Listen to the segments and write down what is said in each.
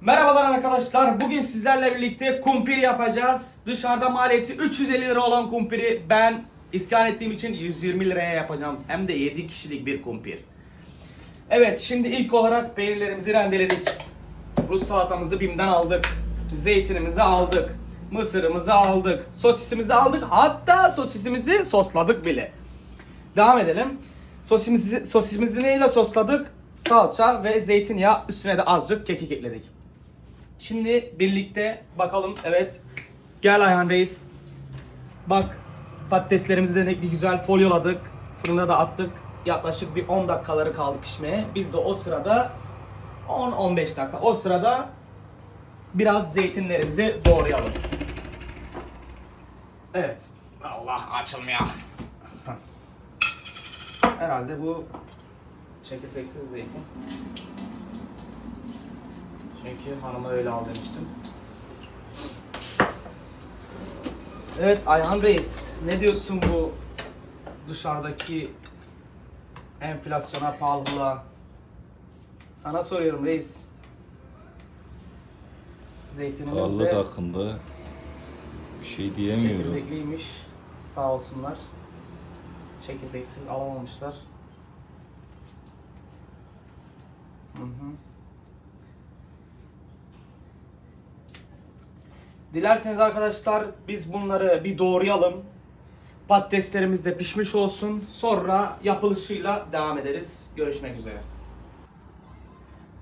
Merhabalar arkadaşlar. Bugün sizlerle birlikte kumpir yapacağız. Dışarıda maliyeti 350 lira olan kumpiri ben isyan ettiğim için 120 liraya yapacağım. Hem de 7 kişilik bir kumpir. Evet şimdi ilk olarak peynirlerimizi rendeledik. Rus salatamızı Bim'den aldık. Zeytinimizi aldık. Mısırımızı aldık. Sosisimizi aldık. Hatta sosisimizi sosladık bile. Devam edelim. Sosisimizi, sosisimizi neyle sosladık? Salça ve zeytinyağı üstüne de azıcık kekik ekledik. Şimdi birlikte bakalım. Evet. Gel Ayhan Reis. Bak patateslerimizi de bir güzel folyoladık. Fırına da attık. Yaklaşık bir 10 dakikaları kaldı pişmeye. Biz de o sırada 10-15 dakika. O sırada biraz zeytinlerimizi doğrayalım. Evet. Allah açılmıyor. Herhalde bu çekirdeksiz zeytin. Çünkü hanıma öyle al demiştim. Evet Ayhan Reis, ne diyorsun bu dışarıdaki enflasyona, pahalılığa? Sana soruyorum reis. Zeytinimiz Pahalılık de hakkında bir şey diyemiyorum. çekirdekliymiş. Sağ olsunlar. Çekirdeksiz alamamışlar. Hı hı. Dilerseniz arkadaşlar biz bunları bir doğrayalım. Patateslerimiz de pişmiş olsun. Sonra yapılışıyla devam ederiz. Görüşmek üzere.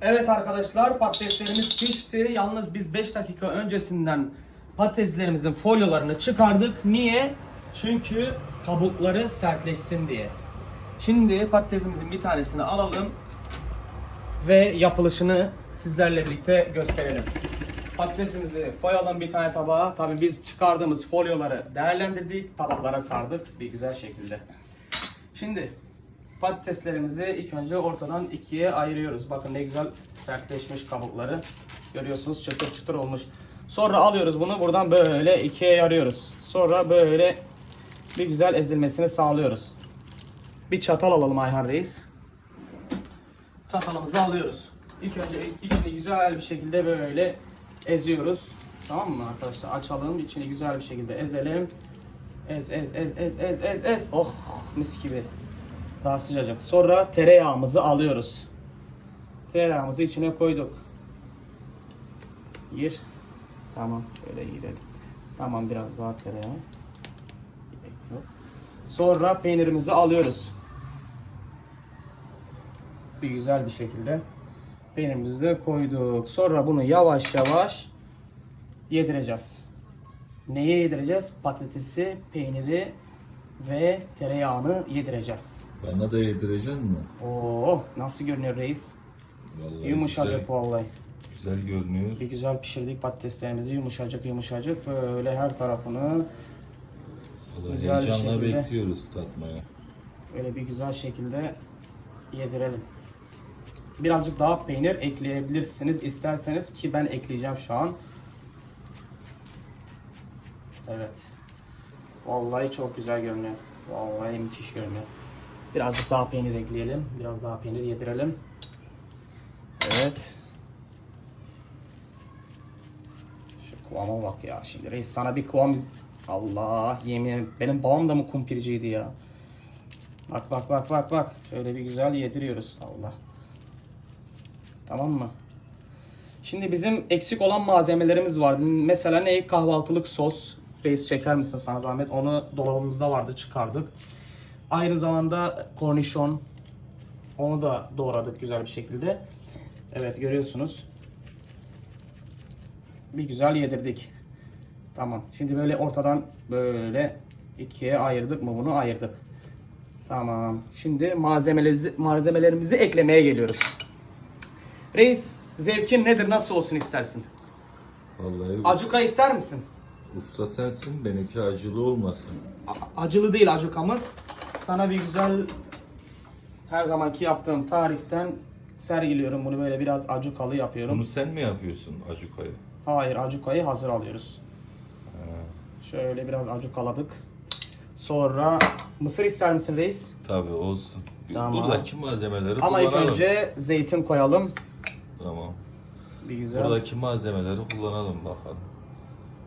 Evet arkadaşlar patateslerimiz pişti. Yalnız biz 5 dakika öncesinden patateslerimizin folyolarını çıkardık. Niye? Çünkü kabukları sertleşsin diye. Şimdi patatesimizin bir tanesini alalım ve yapılışını sizlerle birlikte gösterelim. Patatesimizi koyalım bir tane tabağa. Tabii biz çıkardığımız folyoları değerlendirdik, tabaklara sardık bir güzel şekilde. Şimdi patateslerimizi ilk önce ortadan ikiye ayırıyoruz. Bakın ne güzel sertleşmiş kabukları. Görüyorsunuz çıtır çıtır olmuş. Sonra alıyoruz bunu buradan böyle ikiye yarıyoruz. Sonra böyle bir güzel ezilmesini sağlıyoruz. Bir çatal alalım Ayhan Reis. Çatalımızı alıyoruz. İlk önce içini güzel bir şekilde böyle eziyoruz. Tamam mı arkadaşlar? Açalım. içini güzel bir şekilde ezelim. Ez ez ez ez ez ez ez. Oh mis gibi. Daha sıcacık. Sonra tereyağımızı alıyoruz. Tereyağımızı içine koyduk. Gir. Tamam. Böyle girelim. Tamam biraz daha tereyağı. Sonra peynirimizi alıyoruz. Bir güzel bir şekilde peynirimizi de koyduk. Sonra bunu yavaş yavaş yedireceğiz. Neye yedireceğiz? Patatesi, peyniri ve tereyağını yedireceğiz. Bana da yedireceksin mi? Oo, nasıl görünüyor reis? Vallahi Yumuşacık güzel, vallahi. güzel görünüyor. Bir güzel pişirdik patateslerimizi yumuşacık yumuşacık böyle her tarafını Vallahi güzel heyecanla şekilde. bekliyoruz tatmaya. böyle bir güzel şekilde yedirelim. Birazcık daha peynir ekleyebilirsiniz isterseniz ki ben ekleyeceğim şu an. Evet. Vallahi çok güzel görünüyor. Vallahi müthiş görünüyor. Birazcık daha peynir ekleyelim. Biraz daha peynir yedirelim. Evet. Şu kıvama bak ya. Şimdi reis sana bir kıvam Allah yemin ederim. Benim babam da mı kumpirciydi ya? Bak bak bak bak bak. Şöyle bir güzel yediriyoruz. Allah. Tamam mı? Şimdi bizim eksik olan malzemelerimiz vardı. Mesela ne? Kahvaltılık sos. Reis çeker misin sana zahmet? Onu dolabımızda vardı çıkardık. Aynı zamanda kornişon. Onu da doğradık güzel bir şekilde. Evet görüyorsunuz. Bir güzel yedirdik. Tamam. Şimdi böyle ortadan böyle ikiye ayırdık mı bunu? Ayırdık. Tamam. Şimdi malzemelerimizi, malzemelerimizi eklemeye geliyoruz. Reis, zevkin nedir? Nasıl olsun istersin? Vallahi Acuka ister misin? usta sensin, benimki acılı olmasın. A- acılı değil acukamız. Sana bir güzel her zamanki yaptığım tariften sergiliyorum. Bunu böyle biraz acukalı yapıyorum. Bunu sen mi yapıyorsun acukayı? Hayır, acukayı hazır alıyoruz. Şöyle biraz acukaladık. Sonra mısır ister misin reis? Tabii olsun. Tamam. Buradaki malzemeleri Ama ilk kullanalım. önce zeytin koyalım. Tamam. bir güzel. Buradaki malzemeleri kullanalım bakalım.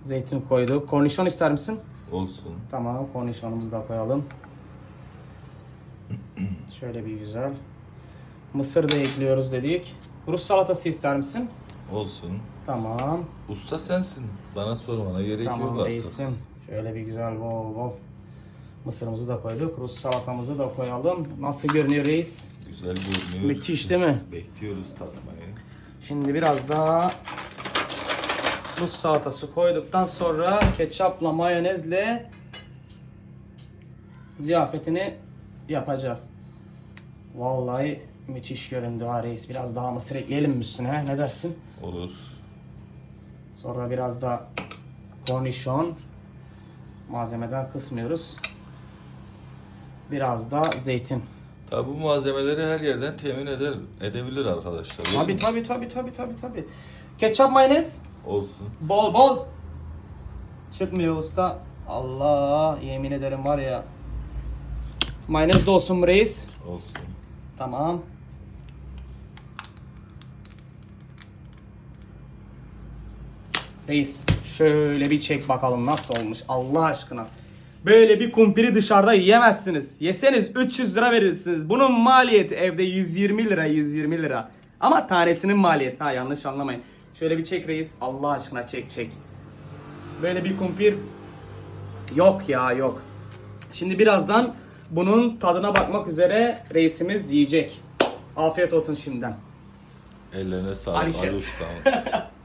Zeytin koyduk. Kornişon ister misin? Olsun. Tamam, kornişonumuzu da koyalım. Şöyle bir güzel. Mısır da ekliyoruz dedik. Rus salatası ister misin? Olsun. Tamam. Usta sensin. Bana sormana gerek Tamam yok artık. reisim. Şöyle bir güzel bol bol. Mısırımızı da koyduk. Rus salatamızı da koyalım. Nasıl görünüyor reis? Güzel görünüyor. Müthiş değil mi? Bekliyoruz tatmayı. Şimdi biraz daha Rus salatası koyduktan sonra ketçapla mayonezle ziyafetini yapacağız. Vallahi müthiş göründü ha reis. Biraz daha mısır ekleyelim mi üstüne? Ne dersin? Olur. Sonra biraz da kornişon malzemeden kısmıyoruz. Biraz da zeytin. Tabi bu malzemeleri her yerden temin eder, edebilir arkadaşlar. Tabi tabi tabi tabi tabi tabi. Ketçap mayonez Olsun. bol bol. Çıkmıyor usta. Allah yemin ederim var ya. Mayonez de olsun reis? Olsun. Tamam. Reis şöyle bir çek bakalım nasıl olmuş Allah aşkına. Böyle bir kumpiri dışarıda yiyemezsiniz. Yeseniz 300 lira verirsiniz. Bunun maliyeti evde 120 lira 120 lira. Ama tanesinin maliyeti ha yanlış anlamayın. Şöyle bir çek reis Allah aşkına çek çek. Böyle bir kumpir yok ya yok. Şimdi birazdan bunun tadına bakmak üzere reisimiz yiyecek. Afiyet olsun şimdiden. Ellerine sağlık. Ali Ustam.